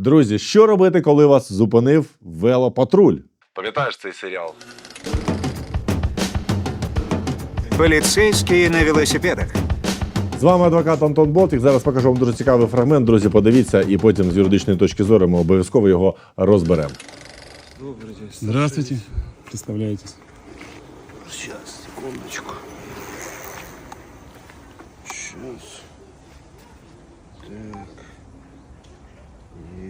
Друзі, що робити, коли вас зупинив велопатруль? Пам'ятаєш цей серіал? Поліцейські на велосипедах. З вами адвокат Антон Болтик. Зараз покажу вам дуже цікавий фрагмент. Друзі, подивіться, і потім з юридичної точки зору ми обов'язково його розберемо. Здравствуйте. Представляетесь. Сейчас, секундочку. Сейчас.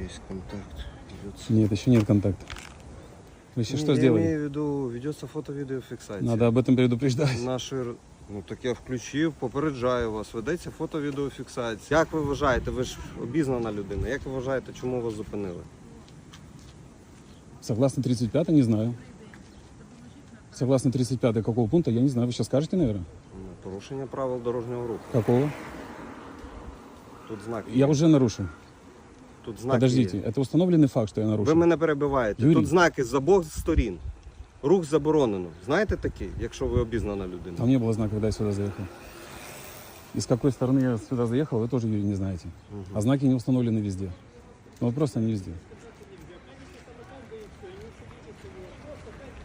Есть контакт. Ведется. Нет, еще нет контакта. Вы сейчас что я сделали? имею в виду, ведется фото-відеофіксація. Надо об этом предупреждать. Наші... р- Ну так я включив, попереджаю вас, ведеться фото-відеофіксація. Як ви вважаєте, ви ж обізнана людина, як ви вважаєте, чому вас зупинили? Согласно 35 не знаю. Согласно 35 какого пункта, я не знаю. Вы сейчас скажете, наверное? Ну, Порушення правил дорожнього руху. Какого? Тут знак. Я уже нарушил. Тут знак Подождите, є. это установленный факт, что я нарушил. Ви мене перебиваєте. Юрій. Тут знаки з обох сторін. Рух заборонено. Знаєте такий, якщо ви обізнана людина? Там не было знака, когда я сюда заехал. И с какой стороны я сюда заехал, вы тоже, Юрий, не знаете. А знаки не установлены везде. Ну вот просто не везде.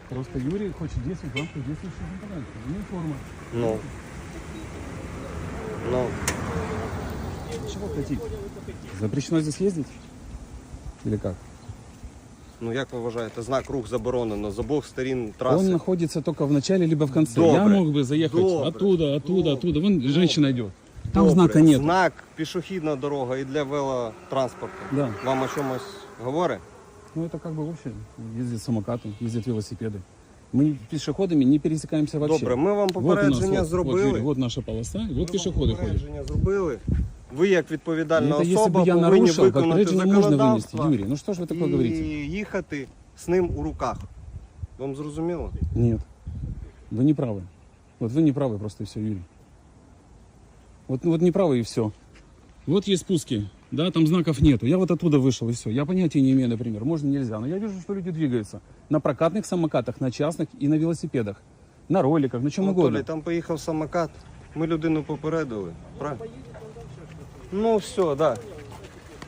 Просто Юрий хочет действовать в рамках действующего законодательства. Не форма. Ну. Ну. Чего хотите? Запрещено здесь ездить? Или как? Ну як ви вважаєте, знак рух заборонено з обох сторін Он траси. находится только в начале либо в конце. Добре. Я мог бы заехать Добре. оттуда, оттуда, Добре. оттуда. Вон женщина идет. Там Добре. знака нет. Знак пішохідна дорога і для велотранспорту. Да. Вам о чомусь говорить? Ну это как бы вообще ездят самокаты, ездят велосипеды. Мы пешеходами не пересекаемся вообще. Добре, ми вам Вот у нас, попередження вот, зробили. Вот, Юрий, вот наша полоса, и вот Ми вам пешеходы ходят. попередження зробили. Ви як відповідальна Это если особа бы я повинні нарушил, виконати попереджение можно вынести. законодавство Юрий, ну что ж вы такое і говорите? їхати з ним у руках. Вам зрозуміло? Нет. Вы не правы. Вот вы не правы просто и все, Юрий. Вот, ну вот не правы и все. Вот есть спуски, да, там знаков нету. Я вот оттуда вышел и все. Я понятия не имею, например, можно, нельзя. Но я вижу, что люди двигаются. На прокатных самокатах, на частных и на велосипедах. На роликах, на чем угодно. Анатолій, там поїхав самокат. Ми людину попередили. Правильно? Ну все. Да.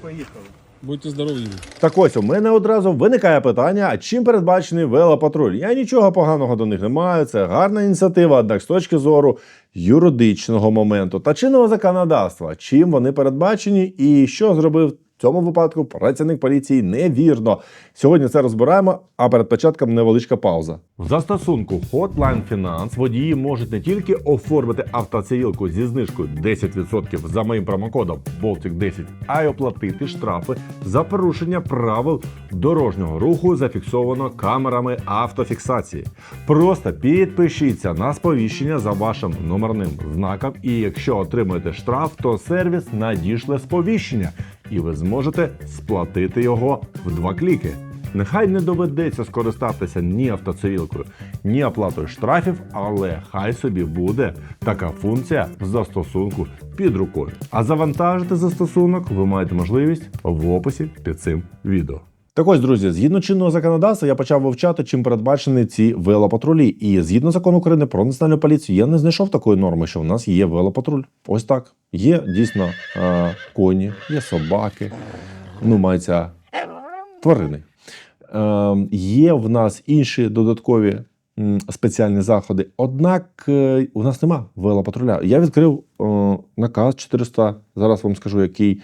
Поїхали. Будьте здорові. Так ось у мене одразу виникає питання: а чим передбачений велопатруль? Я нічого поганого до них не маю. Це гарна ініціатива, однак з точки зору юридичного моменту та чинного законодавства, чим вони передбачені і що зробив. Цьому випадку працівник поліції невірно. Сьогодні це розбираємо, а перед початком невеличка пауза. В застосунку Hotline Finance водії можуть не тільки оформити автоцивілку зі знижкою 10% за моїм промокодом Baltic 10 а й оплатити штрафи за порушення правил дорожнього руху, зафіксовано камерами автофіксації. Просто підпишіться на сповіщення за вашим номерним знаком, і якщо отримаєте штраф, то сервіс надішле сповіщення, і ви зможете сплатити його в два кліки. Нехай не доведеться скористатися ні автоцивілкою, ні оплатою штрафів, але хай собі буде така функція в застосунку під рукою. А завантажити застосунок ви маєте можливість в описі під цим відео. Так ось, друзі, згідно чинного законодавства, я почав вивчати, чим передбачені ці велопатрулі. І згідно закону України про національну поліцію, я не знайшов такої норми, що в нас є велопатруль. Ось так. Є дійсно е, коні, є собаки, ну, мається тварини. Е, є в нас інші додаткові спеціальні заходи. Однак е, у нас нема велопатруля. Я відкрив е, наказ 400, зараз вам скажу, який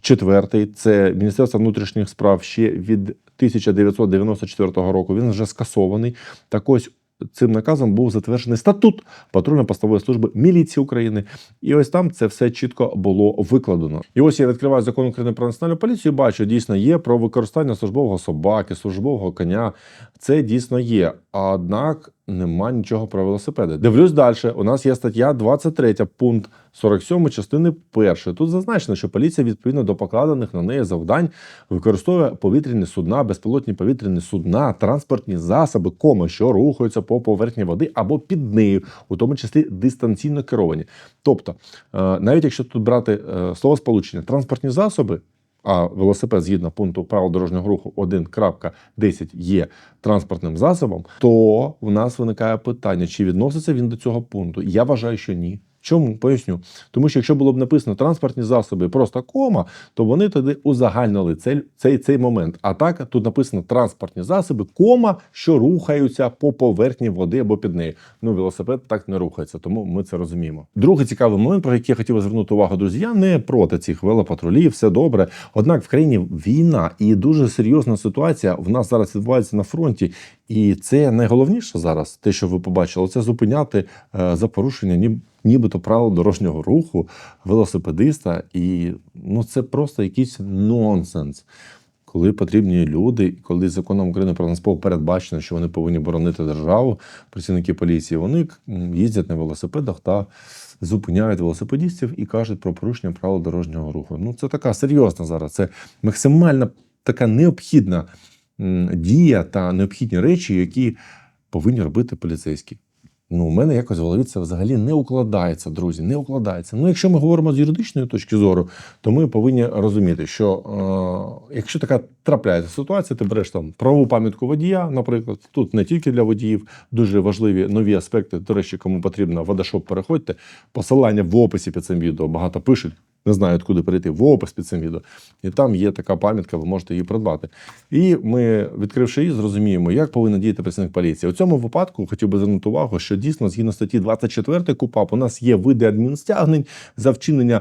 четвертий. Це Міністерство внутрішніх справ ще від 1994 року. Він вже скасований. Так ось цим наказом був затверджений статут патрульно-постової служби міліції України. І ось там це все чітко було викладено. І ось я відкриваю закон України про національну поліцію. Бачу, дійсно є про використання службового собаки, службового коня. Це дійсно є. Однак нема нічого про велосипеди. Дивлюсь далі. У нас є стаття 23, пункт 47 частини 1. Тут зазначено, що поліція відповідно до покладених на неї завдань використовує повітряні судна, безпілотні повітряні судна, транспортні засоби, коми, що рухаються по поверхні води або під нею, у тому числі дистанційно керовані. Тобто, е, навіть якщо тут брати е, словосполучення транспортні засоби. А велосипед згідно пункту правил дорожнього руху 1.10 є транспортним засобом, то в нас виникає питання, чи відноситься він до цього пункту. Я вважаю, що ні. Чому? Поясню. Тому що якщо було б написано транспортні засоби просто кома, то вони тоді узагальнили цей, цей, цей момент. А так тут написано транспортні засоби, кома, що рухаються по поверхні води або під нею. Ну, велосипед так не рухається, тому ми це розуміємо. Другий цікавий момент, про який я хотів звернути увагу, друзі. Я не проти цих велопатрулів, все добре. Однак в країні війна і дуже серйозна ситуація в нас зараз відбувається на фронті. І це найголовніше зараз, те, що ви побачили, це зупиняти е, за порушення ні, нібито правил дорожнього руху велосипедиста. І ну це просто якийсь нонсенс. Коли потрібні люди, коли законом України про транспорт передбачено, що вони повинні боронити державу, працівники поліції, вони їздять на велосипедах та зупиняють велосипедистів і кажуть про порушення правил дорожнього руху. Ну це така серйозна зараз. Це максимально така необхідна дія та необхідні речі, які повинні робити поліцейські. Ну, у мене якось в голові це взагалі не укладається, друзі, не укладається. Ну, якщо ми говоримо з юридичної точки зору, то ми повинні розуміти, що е, якщо така трапляється ситуація, ти береш там правову пам'ятку водія, наприклад, тут не тільки для водіїв, дуже важливі нові аспекти. До речі, кому потрібно водошоп, переходьте. Посилання в описі під цим відео багато пишуть. Не знають, куди перейти в опис під цим відео. І там є така пам'ятка, ви можете її придбати. І ми, відкривши її, зрозуміємо, як повинен діяти працівник поліції. У цьому випадку хотів би звернути увагу, що дійсно, згідно статті 24 КУПАП, у нас є види адмінстягнень за вчинення.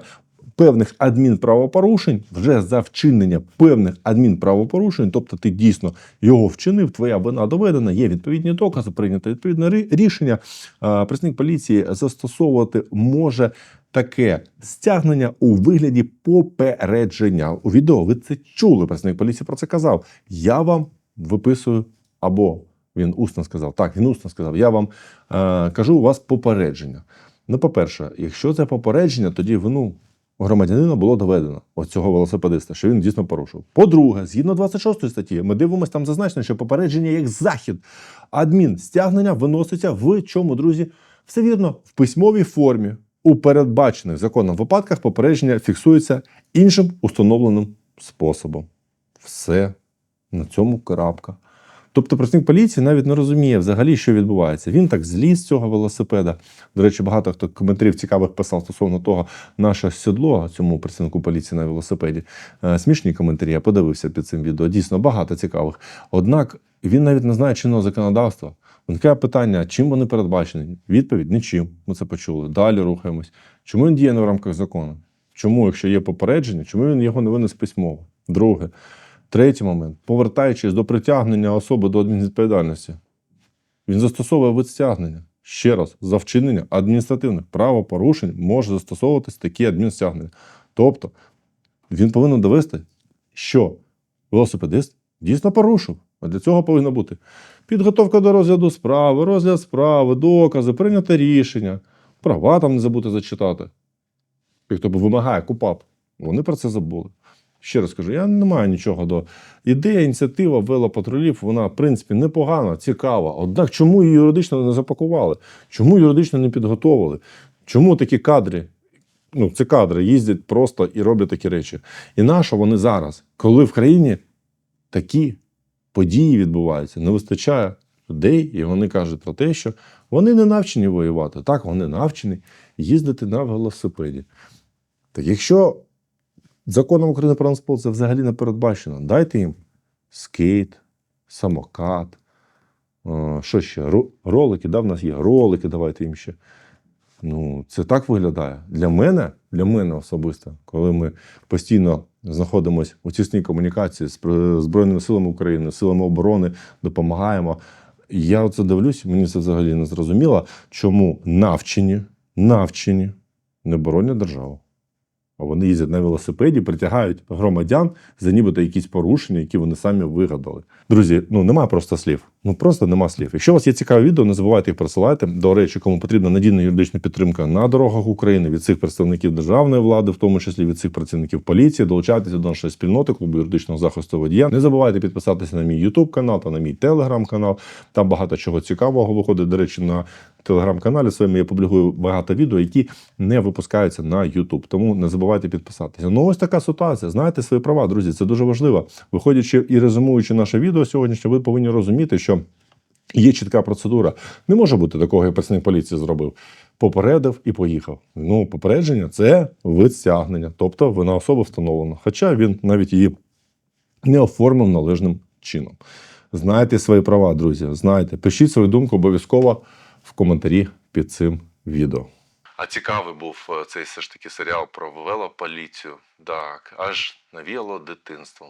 Певних адмінправопорушень, вже за вчинення певних адмінправопорушень, тобто ти дійсно його вчинив, твоя вина доведена, є відповідні докази, прийнято відповідне рішення. Працівник поліції застосовувати може таке стягнення у вигляді попередження. У відео ви це чули. Працівник поліції про це казав. Я вам виписую або він усно сказав. Так, він усно сказав. Я вам е, кажу, у вас попередження. Ну, по-перше, якщо це попередження, тоді вину громадянина було доведено от цього велосипедиста, що він дійсно порушив. По-друге, згідно 26 статті, ми дивимося там зазначено, що попередження як захід адмін стягнення виноситься в чому, друзі? Все вірно, в письмовій формі. У передбачених законом випадках попередження фіксується іншим установленим способом. Все на цьому крапка. Тобто працівник поліції навіть не розуміє взагалі, що відбувається. Він так зліз з цього велосипеда. До речі, багато хто коментарів цікавих писав стосовно того, наше сідло цьому працівнику поліції на велосипеді. Е, Смішні коментарі, я подивився під цим відео. Дійсно, багато цікавих. Однак він навіть не знає чинного законодавства. Виникає питання, чим вони передбачені? Відповідь нічим. Ми це почули. Далі рухаємось. Чому він діє не в рамках закону? Чому, якщо є попередження, чому він його не винес письмово? Друге. Третій момент. Повертаючись до притягнення особи до адмінвідповідальності, він застосовує вид стягнення. Ще раз, за вчинення адміністративних правопорушень може застосовуватись такі адмінстягнення. Тобто він повинен довести, що велосипедист дійсно порушив. А для цього повинна бути підготовка до розгляду справи, розгляд справи, докази, прийняте рішення, права там не забути зачитати. Тих, хто вимагає КУПАП, вони про це забули. Ще раз кажу, я не маю нічого до ідея, ініціатива велопатрулів, вона, в принципі, непогана, цікава. Однак, чому її юридично не запакували? Чому юридично не підготовили? Чому такі кадри? Ну, це кадри їздять просто і роблять такі речі. І на що вони зараз, коли в країні такі події відбуваються, не вистачає людей, і вони кажуть про те, що вони не навчені воювати. Так, вони навчені їздити на велосипеді. Так якщо законом України про транспорт це взагалі не передбачено, дайте їм скейт, самокат, е, що ще? Ролики, да, в нас є ролики, давайте їм ще. Ну, це так виглядає. Для мене, для мене особисто, коли ми постійно знаходимося у тісній комунікації з Збройними силами України, силами оборони, допомагаємо. Я оце дивлюсь, мені це взагалі не зрозуміло, чому навчені, навчені не боронять державу. А вони їздять на велосипеді, притягають громадян за нібито якісь порушення, які вони самі вигадали. Друзі, ну немає просто слів. Ну просто нема слів. Якщо у вас є цікаве відео, не забувайте їх присилати. До речі, кому потрібна надійна юридична підтримка на дорогах України від цих представників державної влади, в тому числі від цих працівників поліції, долучайтеся до нашої спільноти клубу юридичного захисту водія. Не забувайте підписатися на мій YouTube канал та на мій Telegram канал. Там багато чого цікавого виходить. До речі, на телеграм-каналі своєму я публікую багато відео, які не випускаються на YouTube. Тому не забувайте підписатися. Ну ось така ситуація. Знаєте свої права, друзі. Це дуже важливо. Виходячи і резюмуючи наше відео сьогоднішнє, ви повинні розуміти, що. Є чітка процедура. Не може бути такого, як працівник поліції зробив. попередив і поїхав. Ну, попередження це вид стягнення, тобто вина особи встановлена. Хоча він навіть її не оформив належним чином. Знайте свої права, друзі. Знайте. Пишіть свою думку обов'язково в коментарі під цим відео. А цікавий був е, цей все ж таки серіал про велополіцію. Так, аж навіяло дитинством.